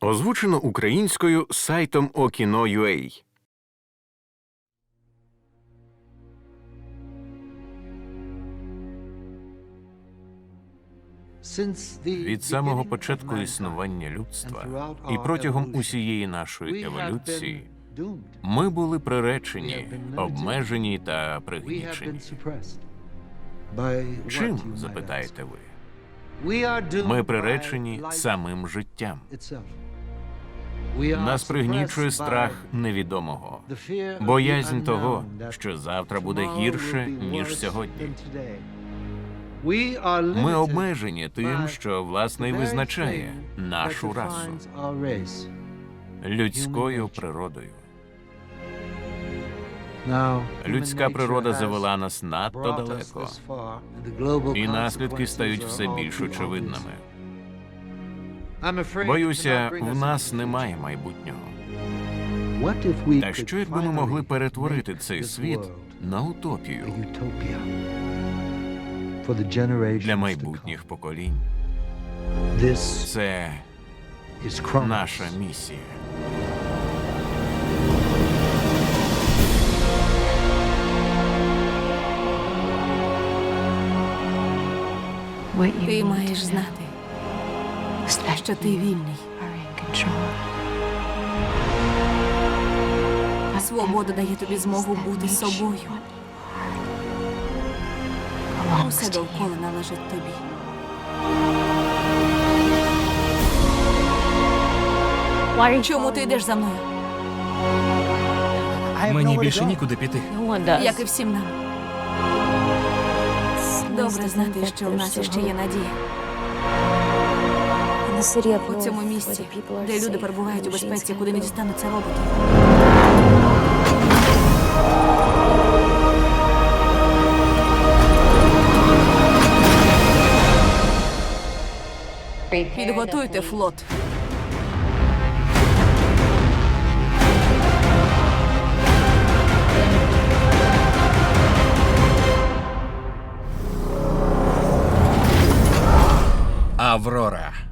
Озвучено українською сайтом Okino.ua Від самого початку існування людства і протягом усієї нашої еволюції ми були приречені, обмежені та пригнічені. Чим запитаєте ви? Ми приречені самим життям. Нас пригнічує страх невідомого, боязнь того, що завтра буде гірше ніж сьогодні. Ми обмежені тим, що власне й визначає нашу расу людською природою. Людська природа завела нас надто далеко, і наслідки стають все більш очевидними. Боюся, в нас немає майбутнього. Та що якби ми могли перетворити цей світ на утопію для майбутніх поколінь? Це наша місія. Ти маєш знати, що ти вільний. Свобода дає тобі змогу бути собою. Усе довкола належить тобі. Чому ти йдеш за мною, Мені більше нікуди піти. як і всім нам? Добре знати, що в нас іще є надія. У цьому місці, де люди перебувають у безпеці, куди не дістануться роботи. Підготуйте флот. Аврора.